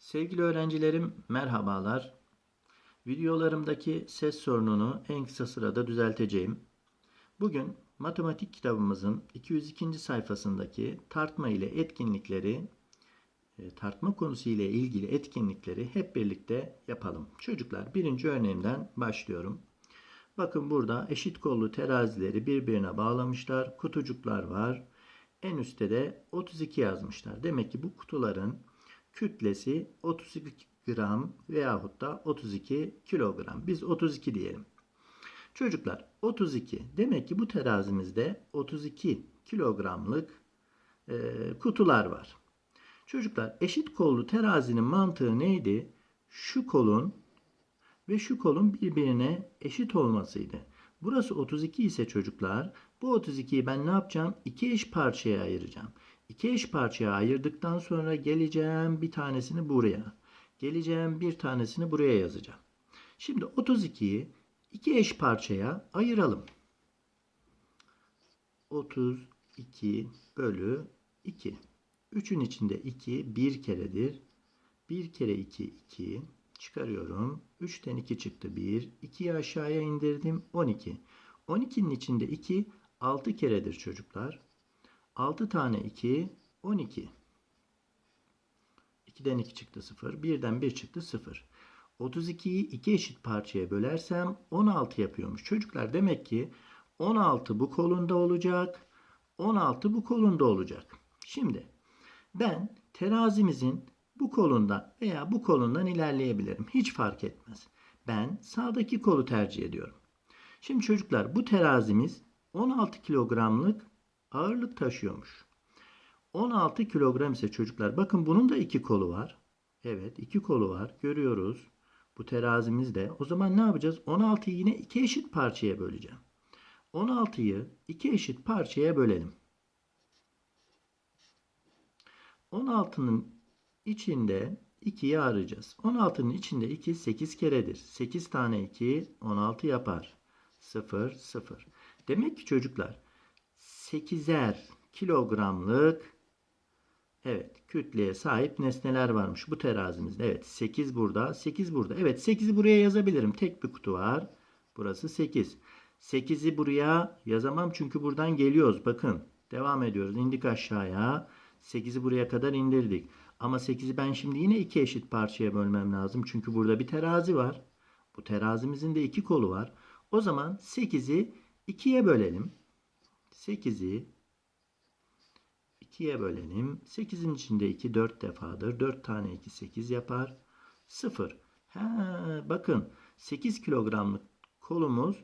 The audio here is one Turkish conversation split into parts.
Sevgili öğrencilerim merhabalar. Videolarımdaki ses sorununu en kısa sırada düzelteceğim. Bugün matematik kitabımızın 202. sayfasındaki tartma ile etkinlikleri, e, tartma konusu ile ilgili etkinlikleri hep birlikte yapalım. Çocuklar birinci örneğimden başlıyorum. Bakın burada eşit kollu terazileri birbirine bağlamışlar. Kutucuklar var. En üstte de 32 yazmışlar. Demek ki bu kutuların kütlesi 32 gram veyahut da 32 kilogram. Biz 32 diyelim. Çocuklar 32 demek ki bu terazimizde 32 kilogramlık e, kutular var. Çocuklar eşit kollu terazinin mantığı neydi? Şu kolun ve şu kolun birbirine eşit olmasıydı. Burası 32 ise çocuklar bu 32'yi ben ne yapacağım? İki eş parçaya ayıracağım. İki eş parçaya ayırdıktan sonra geleceğim bir tanesini buraya. Geleceğim bir tanesini buraya yazacağım. Şimdi 32'yi iki eş parçaya ayıralım. 32 bölü 2. 3'ün içinde 2 bir keredir. 1 kere 2 2 çıkarıyorum. 3'ten 2 çıktı 1. 2'yi aşağıya indirdim 12. 12'nin içinde 2 6 keredir çocuklar. 6 tane 2 12. 2'den 2 çıktı 0. 1'den 1 çıktı 0. 32'yi iki eşit parçaya bölersem 16 yapıyormuş. Çocuklar demek ki 16 bu kolunda olacak. 16 bu kolunda olacak. Şimdi ben terazimizin bu kolundan veya bu kolundan ilerleyebilirim. Hiç fark etmez. Ben sağdaki kolu tercih ediyorum. Şimdi çocuklar bu terazimiz 16 kilogramlık ağırlık taşıyormuş. 16 kilogram ise çocuklar bakın bunun da iki kolu var. Evet iki kolu var görüyoruz. Bu terazimizde. O zaman ne yapacağız? 16'yı yine iki eşit parçaya böleceğim. 16'yı iki eşit parçaya bölelim. 16'nın içinde 2'yi arayacağız. 16'nın içinde 2 8 keredir. 8 tane 2 16 yapar. 0 0. Demek ki çocuklar 8'er kilogramlık evet kütleye sahip nesneler varmış bu terazimizde. Evet 8 burada 8 burada. Evet 8'i buraya yazabilirim. Tek bir kutu var. Burası 8. 8'i buraya yazamam çünkü buradan geliyoruz. Bakın devam ediyoruz. İndik aşağıya. 8'i buraya kadar indirdik. Ama 8'i ben şimdi yine iki eşit parçaya bölmem lazım. Çünkü burada bir terazi var. Bu terazimizin de iki kolu var. O zaman 8'i 2'ye bölelim. 8'i 2'ye bölelim. 8'in içinde 2 4 defadır. 4 tane 2 8 yapar. 0. Ha, bakın 8 kilogramlık kolumuz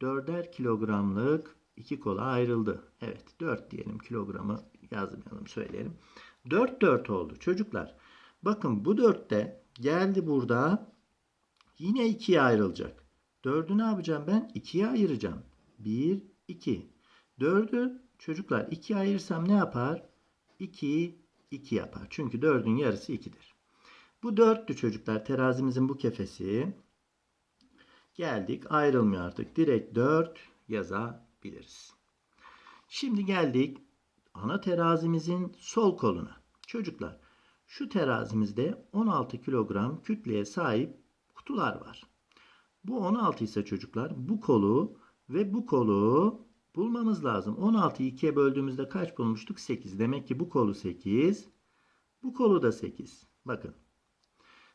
4'er kilogramlık iki kola ayrıldı. Evet 4 diyelim kilogramı yazmayalım söyleyelim. 4 4 oldu çocuklar. Bakın bu 4 de geldi burada yine 2'ye ayrılacak. 4'ü ne yapacağım ben? 2'ye ayıracağım. 1 2. 4'ü çocuklar 2'ye ayırsam ne yapar? 2 2 yapar. Çünkü 4'ün yarısı 2'dir. Bu 4'tü çocuklar terazimizin bu kefesi. Geldik ayrılmıyor artık. Direkt 4 yazabiliriz. Şimdi geldik ana terazimizin sol koluna. Çocuklar şu terazimizde 16 kilogram kütleye sahip kutular var. Bu 16 ise çocuklar bu kolu ve bu kolu bulmamız lazım. 16'yı 2'ye böldüğümüzde kaç bulmuştuk? 8. Demek ki bu kolu 8. Bu kolu da 8. Bakın.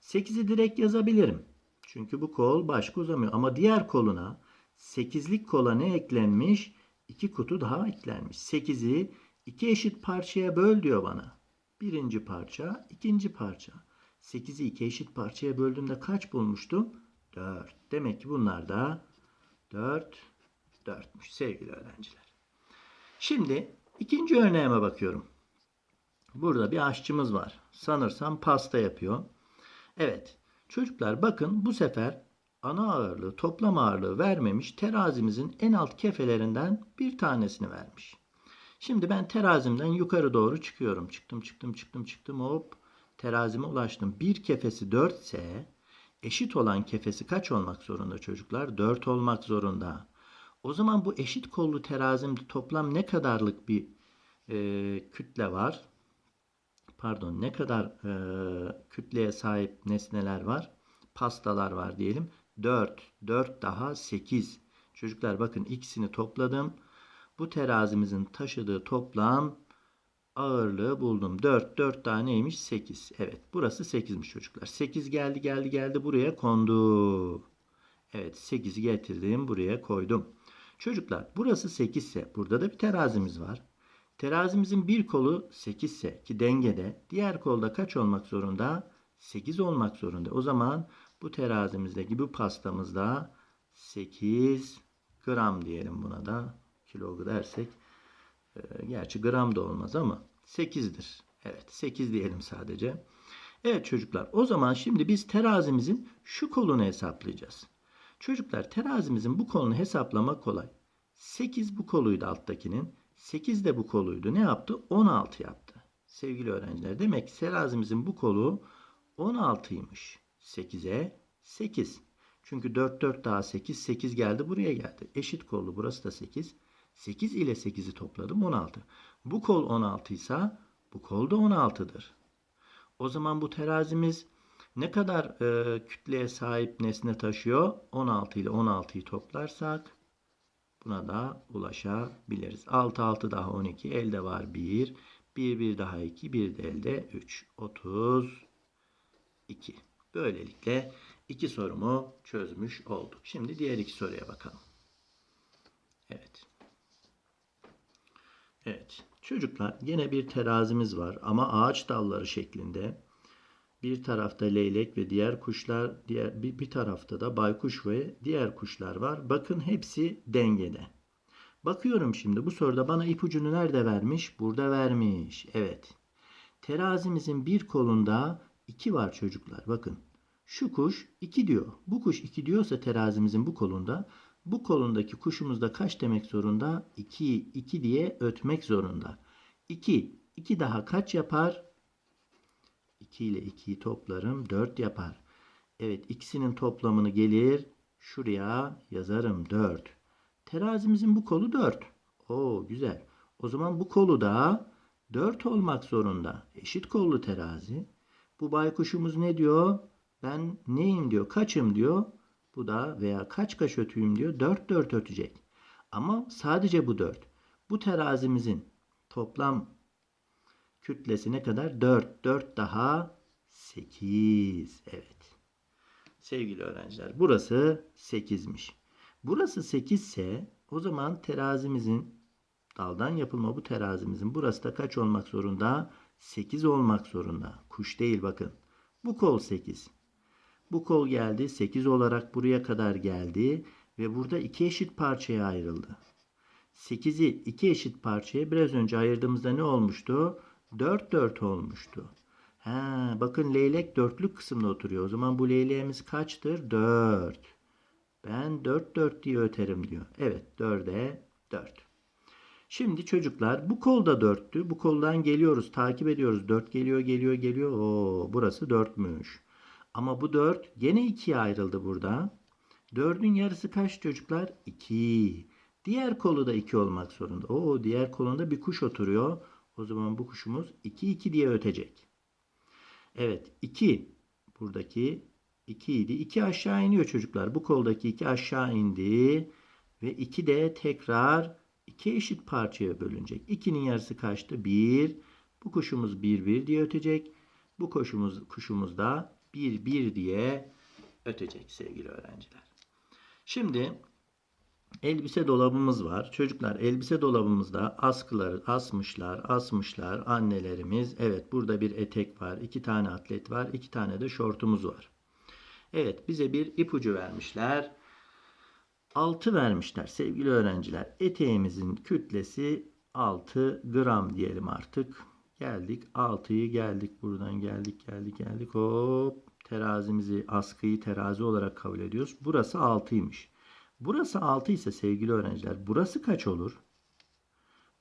8'i direkt yazabilirim. Çünkü bu kol başka uzamıyor. Ama diğer koluna 8'lik kola ne eklenmiş? 2 kutu daha eklenmiş. 8'i iki eşit parçaya böl diyor bana. Birinci parça, ikinci parça. 8'i iki eşit parçaya böldüğümde kaç bulmuştum? 4. Demek ki bunlar da 4, 4'müş sevgili öğrenciler. Şimdi ikinci örneğime bakıyorum. Burada bir aşçımız var. Sanırsam pasta yapıyor. Evet. Çocuklar bakın bu sefer ana ağırlığı, toplam ağırlığı vermemiş. Terazimizin en alt kefelerinden bir tanesini vermiş. Şimdi ben terazimden yukarı doğru çıkıyorum. Çıktım, çıktım, çıktım, çıktım. Hop terazime ulaştım. Bir kefesi 4 ise eşit olan kefesi kaç olmak zorunda çocuklar? 4 olmak zorunda. O zaman bu eşit kollu terazimde toplam ne kadarlık bir e, kütle var? pardon ne kadar e, kütleye sahip nesneler var? Pastalar var diyelim. 4. 4 daha 8. Çocuklar bakın ikisini topladım. Bu terazimizin taşıdığı toplam ağırlığı buldum. 4. 4 daha neymiş? 8. Evet burası 8'miş çocuklar. 8 geldi geldi geldi buraya kondu. Evet 8'i getirdim buraya koydum. Çocuklar burası 8 ise burada da bir terazimiz var. Terazimizin bir kolu 8 ise ki dengede diğer kolda kaç olmak zorunda? 8 olmak zorunda. O zaman bu terazimizdeki bu pastamızda 8 gram diyelim buna da kilo dersek e, gerçi gram da olmaz ama 8'dir. Evet 8 diyelim sadece. Evet çocuklar o zaman şimdi biz terazimizin şu kolunu hesaplayacağız. Çocuklar terazimizin bu kolunu hesaplamak kolay. 8 bu koluydu alttakinin. 8 de bu koluydu. Ne yaptı? 16 yaptı. Sevgili öğrenciler demek ki terazimizin bu kolu 16'ymış. 8'e 8. Çünkü 4 4 daha 8 8 geldi buraya geldi. Eşit kollu burası da 8. 8 ile 8'i topladım 16. Bu kol 16 ise bu kol da 16'dır. O zaman bu terazimiz ne kadar e, kütleye sahip nesne taşıyor? 16 ile 16'yı toplarsak buna da ulaşabiliriz. 6 6 daha 12 elde var 1. 1 1 daha 2 1 de elde 3. 32. Böylelikle iki sorumu çözmüş olduk. Şimdi diğer iki soruya bakalım. Evet. Evet. Çocuklar yine bir terazimiz var ama ağaç dalları şeklinde. Bir tarafta leylek ve diğer kuşlar, diğer bir, bir tarafta da baykuş ve diğer kuşlar var. Bakın hepsi dengede. Bakıyorum şimdi bu soruda bana ipucunu nerede vermiş? Burada vermiş. Evet. Terazimizin bir kolunda 2 var çocuklar. Bakın. Şu kuş 2 diyor. Bu kuş 2 diyorsa terazimizin bu kolunda bu kolundaki kuşumuz da kaç demek zorunda? 2 2 diye ötmek zorunda. 2 2 daha kaç yapar? 2 ile 2'yi toplarım 4 yapar. Evet ikisinin toplamını gelir şuraya yazarım 4. Terazimizin bu kolu 4. Oo güzel. O zaman bu kolu da 4 olmak zorunda. Eşit kollu terazi. Bu baykuşumuz ne diyor? Ben neyim diyor? Kaçım diyor. Bu da veya kaç kaç ötüyüm diyor. 4 4 ötecek. Ama sadece bu 4. Bu terazimizin toplam kütlesi ne kadar? 4. 4 daha 8. Evet. Sevgili öğrenciler burası 8'miş. Burası 8 ise o zaman terazimizin daldan yapılma bu terazimizin burası da kaç olmak zorunda? 8 olmak zorunda. Kuş değil bakın. Bu kol 8. Bu kol geldi 8 olarak buraya kadar geldi ve burada iki eşit parçaya ayrıldı. 8'i iki eşit parçaya biraz önce ayırdığımızda ne olmuştu? 4 4 olmuştu. Ha, bakın leylek dörtlük kısımda oturuyor. O zaman bu leyleğimiz kaçtır? 4. Ben 4 4 diye öterim diyor. Evet 4'e 4. Şimdi çocuklar bu kolda 4'tü. Bu koldan geliyoruz takip ediyoruz. 4 geliyor geliyor geliyor. Oo, burası 4'müş. Ama bu 4 gene 2'ye ayrıldı burada. 4'ün yarısı kaç çocuklar? 2. Diğer kolu da 2 olmak zorunda. Oo, diğer kolunda bir kuş oturuyor. O zaman bu kuşumuz 2 2 diye ötecek. Evet 2 buradaki 2 idi. 2 aşağı iniyor çocuklar. Bu koldaki 2 aşağı indi. Ve 2 de tekrar 2 eşit parçaya bölünecek. 2'nin yarısı kaçtı? 1. Bu kuşumuz 1 1 diye ötecek. Bu kuşumuz, kuşumuz da 1 1 diye ötecek sevgili öğrenciler. Şimdi elbise dolabımız var. Çocuklar elbise dolabımızda askıları asmışlar, asmışlar annelerimiz. Evet burada bir etek var, iki tane atlet var, iki tane de şortumuz var. Evet bize bir ipucu vermişler. 6 vermişler sevgili öğrenciler. Eteğimizin kütlesi 6 gram diyelim artık. Geldik 6'yı geldik buradan geldik geldik geldik hop terazimizi askıyı terazi olarak kabul ediyoruz. Burası 6'ymış. Burası 6 ise sevgili öğrenciler burası kaç olur?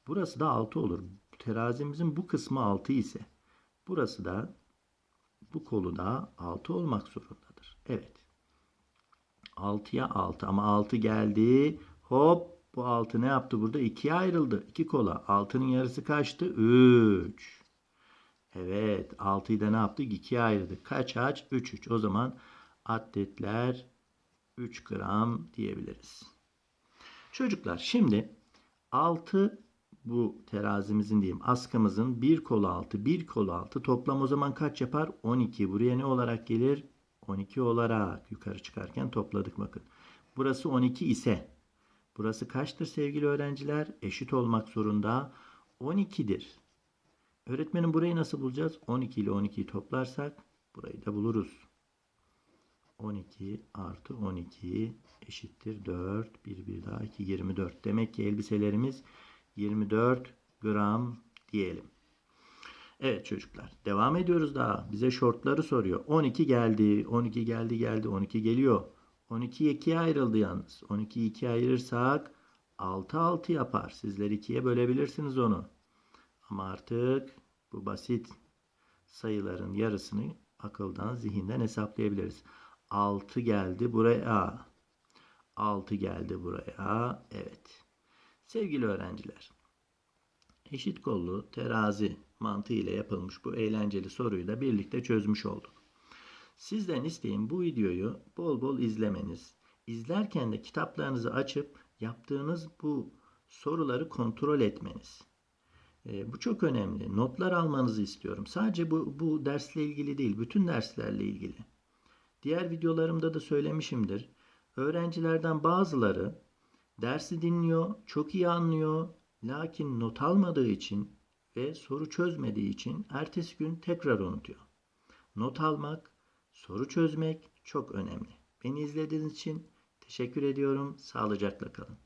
Burası da 6 olur. Terazimizin bu kısmı 6 ise burası da bu kolu da 6 olmak zorundadır. Evet. 6'ya 6 ama 6 geldi. Hop bu 6 ne yaptı burada? 2'ye ayrıldı. 2 kola. 6'nın yarısı kaçtı? 3. Evet 6'yı da ne yaptık? 2'ye ayırdık. Kaç aç? 3 3. O zaman atletler 3 gram diyebiliriz. Çocuklar şimdi 6 bu terazimizin diyeyim askımızın bir kolu 6 bir kolu 6 toplam o zaman kaç yapar? 12. Buraya ne olarak gelir? 12 olarak yukarı çıkarken topladık bakın. Burası 12 ise burası kaçtır sevgili öğrenciler? Eşit olmak zorunda. 12'dir. Öğretmenim burayı nasıl bulacağız? 12 ile 12'yi toplarsak burayı da buluruz. 12 artı 12 eşittir 4. Bir bir daha 2 24. Demek ki elbiselerimiz 24 gram diyelim. Evet çocuklar devam ediyoruz daha. Bize şortları soruyor. 12 geldi. 12 geldi geldi. 12 geliyor. 12 2'ye ayrıldı yalnız. 12'yi 2'ye ayırırsak 6 6 yapar. Sizler 2'ye bölebilirsiniz onu. Ama artık bu basit sayıların yarısını akıldan, zihinden hesaplayabiliriz. 6 geldi buraya. 6 geldi buraya. Evet. Sevgili öğrenciler, eşit kollu terazi mantığı ile yapılmış bu eğlenceli soruyu da birlikte çözmüş olduk. Sizden isteğim bu videoyu bol bol izlemeniz. İzlerken de kitaplarınızı açıp yaptığınız bu soruları kontrol etmeniz. E, bu çok önemli. Notlar almanızı istiyorum. Sadece bu, bu dersle ilgili değil, bütün derslerle ilgili. Diğer videolarımda da söylemişimdir. Öğrencilerden bazıları dersi dinliyor, çok iyi anlıyor, lakin not almadığı için ve soru çözmediği için ertesi gün tekrar unutuyor. Not almak, soru çözmek çok önemli. Beni izlediğiniz için teşekkür ediyorum. Sağlıcakla kalın.